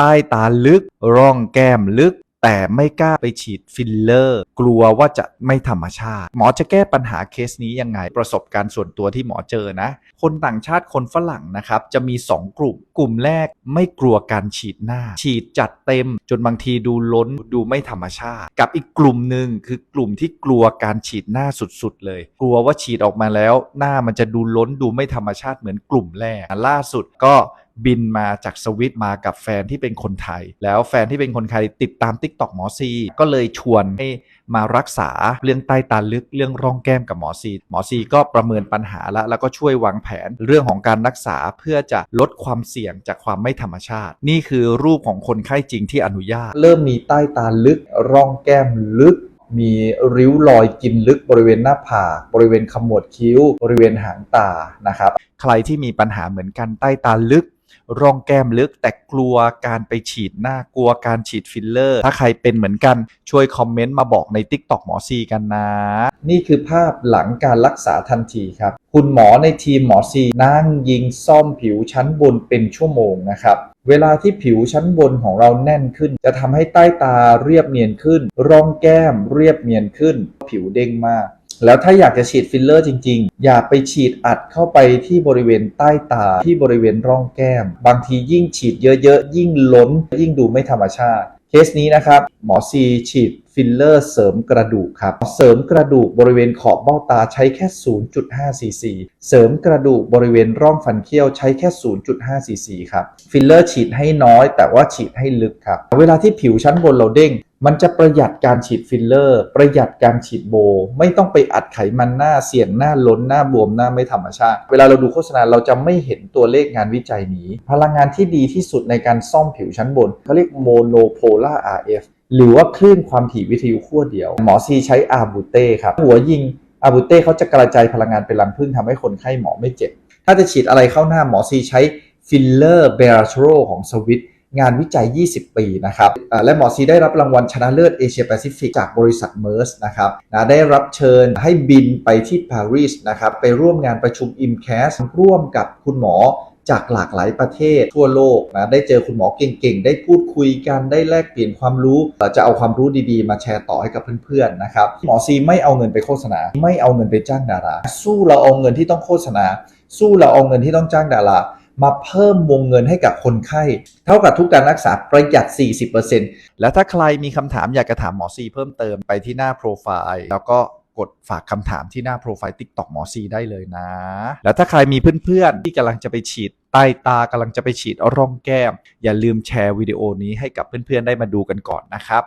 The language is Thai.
ใต้ตาลึก ร่องแก้มลึก แต่ไม่กล้าไปฉีดฟิลเลอร์ กลัวว่าจะไม่ธรรมชาติ หมอจะแก้ปัญหาเคสนี้ยังไง ประสบการณ์ส่วนตัวที่หมอเจอนะ คนต่างชาติคนฝรั่งนะครับ จะมี 2 กลุ่ม กลุ่มแรกไม่กลัวการฉีดหน้า ฉีดจัดเต็ม จนบางทีดูล้นดูไม่ธรรมชาติ กับอีกกลุ่มหนึ่งคือกลุ่มที่กลัวการฉีดหน้าสุดๆเลย กลัวว่าฉีดออกมาแล้ว หน้ามันจะดูล้นดูไม่ธรรมชาติเหมือนกลุ่มแรกล่าสุดก็ บินมาจากสวิตมากับแฟนที่เป็นคนไทย แล้วแฟนที่เป็นคนไทยติดตาม t ิ k t o k หมอซีก็เลยชวนให้มารักษาเรื่องใต้ตาลึกเรื่องร่องแก้มกับหมอซีหมอซีก็ประเมินปัญหาแล้วแล้วก็ช่วยวางแผนเรื่องของการรักษาเพื่อจะลดความเสี่ยงจากความไม่ธรรมชาติ นี่คือรูปของคนไข้จริงที่อนุญาต เริ่มมีใต้ตาลึกร่องแก้มลึกมีริ้วรอยกินลึกบริเวณหน้าผากบริเวณขมวดคิ้ว บริเวณหางตานะครับ ใครที่มีปัญหาเหมือนกันใต้ตาลึก ร่องแก้มลึกแต่กลัวการไปฉีดหน้ากลัวการฉีดฟิลเลอร์ ถ้าใครเป็นเหมือนกันช่วยคอมเมนต์มาบอกใน t ิ k t o k หมอซีกันนะ นี่คือภาพหลังการรักษาทันทีครับ คุณหมอในทีมหมอซีนั่งยิงซ่อมผิวชั้นบนเป็นชั่วโมงนะครับเวลาที่ผิวชั้นบนของเราแน่นขึ้น จะทำให้ใต้ตาเรียบเนียนขึ้น ร่องแก้มเรียบเนียนขึ้น ผิวเด้งมาก แล้วถ้าอยากจะฉีดฟิลเลอร์จริง ๆ อย่าไปฉีดอัดเข้าไปที่บริเวณใต้ตาที่บริเวณร่องแก้ม บางทียิ่งฉีดเยอะๆ ยิ่งล้น ยิ่งดูไม่ธรรมชาติ เคสนี้นะครับ หมอซีฉีด ฟิลเลอร์เสริมกระดูกครับ เสริมกระดูกบริเวณขอบเบ้าตาใช้แค่ 0.5ซีซีเสริมกระดูกบริเวณร่องฟันเคี้ยวใช้แค่ 0.5ซีซีครับ ฟิลเลอร์ฉีดให้น้อย แต่ว่าฉีดให้ลึกครับ เวลาที่ผิวชั้นบนเราเด้งมันจะประหยัดการฉีดฟิลเลอร์ ประหยัดการฉีดโบ ไม่ต้องไปอัดไขมันหน้าเสี่ยงหน้าล้นหน้าบวมหน้าไม่ธรรมชาติ เวลาเราดูโฆษณาเราจะไม่เห็นตัวเลขงานวิจัยนี้ พลังงานที่ดีที่สุดในการซ่อมผิวชั้นบนเขาเรียกโมโนโพล่า RF หรือว่าคลื่นความถี่วิทยุขั้วเดียว หมอซีใช้อาบูเต้ครับ หัวยิงอาบูเต้เขาจะกระจายพลังงานเป็นรังผึ้งทำให้คนไข้หมอไม่เจ็บ ถ้าจะฉีดอะไรเข้าหน้าหมอซีใช้ฟิลเลอร์เบราโทรของสวิตงานวิจัย 20 ปีนะครับและหมอซีได้รับรางวัลชนะเลิศเอเชียแปซิฟิกจากบริษัทเมอร์สนะครับนะได้รับเชิญให้บินไปที่ปารีสนะครับ ไปร่วมงานประชุม i m c a s ร่วมกับคุณหมอ จากหลากหลายประเทศทั่วโลกนะได้เจอคุณหมอเก่งๆ ได้พูดคุยกันได้แลกเปลี่ยนความรู้เราจะเอาความรู้ดีๆ มาแชร์ต่อให้กับเพื่อนๆนะครับหมอซีไม่เอาเงินไปโฆษณา ไม่เอาเงินไปจ้างดารา สู้เราเอาเงินที่ต้องโฆษณา สู้เราเอาเงินที่ต้องจ้างดารามาเพิ่มวงเงินให้กับคนไข้ เท่ากับทุกการรักษาประหยัด 40%แล้วถ้าใครมีคำถามอยากจะถามหมอซีเพิ่มเติมไปที่หน้าโปรไฟล์แล้วก็ กดฝากคำถามที่หน้าโปรไฟล์ TikTok หมอซีได้เลยนะ แล้วถ้าใครมีเพื่อนๆ ที่กำลังจะไปฉีดใต้ตากำลังจะไปฉีดร่องแก้ม อย่าลืมแชร์วิดีโอนี้ให้กับเพื่อนๆ ได้มาดูกันก่อนนะครับ